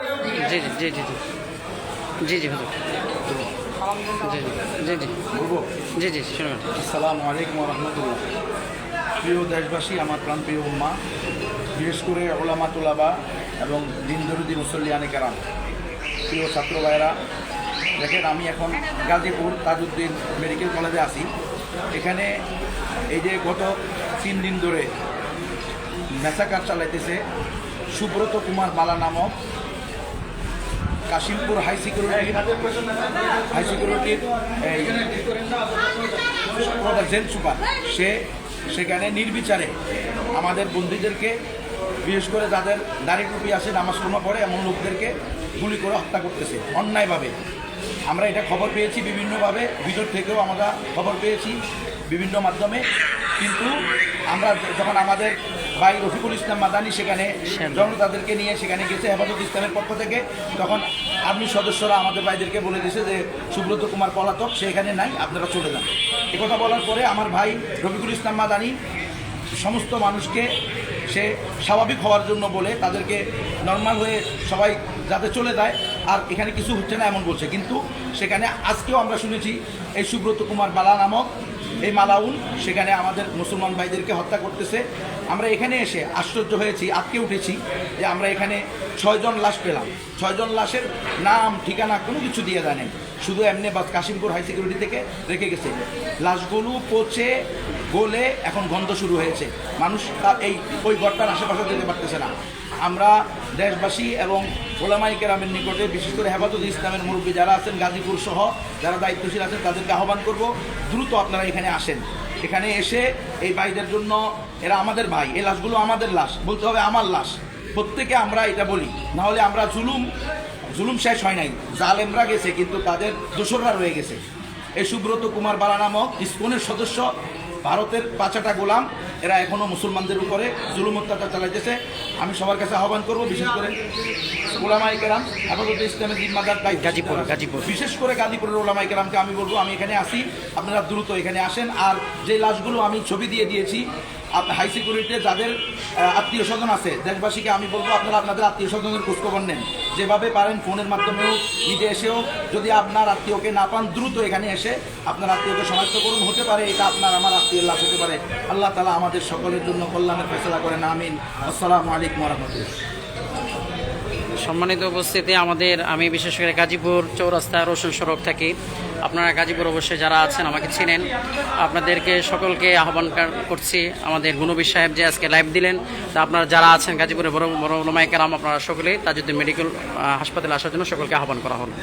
জি জি জি জি জি। জি জি, হুজুর। জি জি জি। জি জি জি, শুনুন। আসসালামু আলাইকুম রহমতুল্লাহ। প্রিয় দেশবাসী, আমার প্রাণপ্রিয় উম্মা, বিশেষ করে ওলামা তোলাবা এবং দিন দরুদি মুসল্লিয়ানে কেরাম। প্রিয় ছাত্র ভাইরা দেখেন আমি এখন গাজীপুর তাজউদ্দিন মেডিকেল কলেজে আছি। এখানে এই যে গত তিন দিন ধরে মেসাকার চালাইতেছে সুব্রত কুমার বালা নামক কাশিমপুর হাই সিকিউরিটি, হাই সিকিউরিটির এই জেল সুপার, সে সেখানে নির্বিচারে আমাদের বন্দীদেরকে, বিশেষ করে যাদের দাড়ি টুপি আছে, নামাজ কর্মা পড়ে এমন লোকদেরকে গুলি করে হত্যা করতেছে, অন্যায়ভাবে। আমরা এটা খবর পেয়েছি বিভিন্নভাবে, ভিতর থেকেও আমরা খবর পেয়েছি। বিভিন্ন মাধ্যমে কিন্তু আমরা যখন আমাদের ভাই রফিকুল ইসলাম মাদানি সেখানে জনতাদেরকে নিয়ে সেখানে গেছে হেফাজত ইসলামের পক্ষ থেকে তখন আর্মি সদস্যরা আমাদের ভাইদেরকে বলে দিয়েছে যে সুব্রত কুমার পলাতক সে এখানে নাই আপনারা চলে যান। কথা বলার পরে আমার ভাই রফিকুল ইসলাম মাদানি সমস্ত মানুষকে সে স্বাভাবিক হওয়ার জন্য বলে তাদেরকে নর্মাল হয়ে সবাই যাতে চলে যায় আর এখানে কিছু হচ্ছে না এমন বলছে। কিন্তু সেখানে আজকেও আমরা শুনেছি এই সুব্রত কুমার বালা নামক এই মালাউন সেখানে আমাদের মুসলমান ভাইদেরকে হত্যা করতেছে। আমরা এখানে এসে আশ্চর্য হয়েছি আটকে উঠেছি যে আমরা এখানে ছয়জন লাশ পেলাম। ছয়জন লাশের নাম, ঠিকানা কোনো কিছু দিয়ে দেয় নাই। শুধু এমনি বাস কাশিমপুর হাই সিকিউরিটি থেকে রেখে গেছে। লাশগুলো পচে, গলে এখন গন্ধ শুরু হয়েছে। মানুষ তার এই ওই ঘরটার আশেপাশে যেতে পারতেছে না। আমরা দেশবাসী এবং ওলামাই কেরামের নিকটে বিশেষ করে হেফাজত ইসলামের মুরব্বী যারা আছেন, গাজীপুর সহ যারা দায়িত্বশীল আছেন, তাদেরকে আহ্বান করব, দ্রুত আপনারা এখানে আসেন। এখানে এসে এই ভাইদের জন্য এরা আমাদের ভাই। এই লাশগুলো আমাদের লাশ। বলতে হবে আমার লাশ। প্রত্যেকে আমরা এটা বলি। না হলে আমরা জুলুম জুলুম শেষ হয় নাই। জালেমরা গেছে, কিন্তু তাদের দোসররা রয়ে গেছে। এই সুব্রত কুমার বালা নামক স্পনের সদস্য, ভারতের পাঁচাটা গোলাম এরা এখনও মুসলমানদের উপরে জুলুম অত্যাচার চালাইতেছে। আমি সবার কাছে আহ্বান করব বিশেষ করে ওলামাই কেরাম আপাতত ইসলামের জিম্মাদার দায়িত্ব গাজীপুর, গাজীপুর। বিশেষ করে গাজীপুরের ওলামাই কেরামকে আমি বলব আমি এখানে আসি আপনারা দ্রুত এখানে আসেন। আর যে লাশগুলো আমি ছবি দিয়ে দিয়েছি আপনার হাই সিকিউরিটিতে যাদের আত্মীয় স্বজন আছে, দেশবাসীকে আমি বলব আপনারা আপনাদের আত্মীয় স্বজনের খোঁজখবর নেন। যেভাবে পারেন ফোনের মাধ্যমেও নিজে এসেও যদি আপনার আত্মীয়কে না পান, দ্রুত এখানে এসে আপনার আত্মীয়কে শনাক্ত করুন। হতে পারে এটা আপনার, আমার আত্মীয় লাভ হতে পারে। আল্লাহ তালা আমাদের সকলের জন্য কল্যাণের ফেসলা করেন, আমিন। আসসালামু আলাইকুম রহমতুল্লাহ। সম্মানিত উপস্থিতি, আমাদের, আমি বিশেষ করে গাজীপুর চৌরাস্তা রোশন সড়ক থাকি। আপনারা গাজীপুর অবশ্যই যারা আছেন আমাকে চিনেন। আপনাদেরকে সকলকে আহ্বান করছি। আমাদের গুনবী সাহেব যে আজকে লাইভ দিলেন, তা আপনারা যারা আছেন গাজীপুরে বড় বড় ওলমাইকারাম আপনারা সকলেই তাজুদ্দিন মেডিকেল হাসপাতালে আসার জন্য সকলকে আহ্বান করা হলো।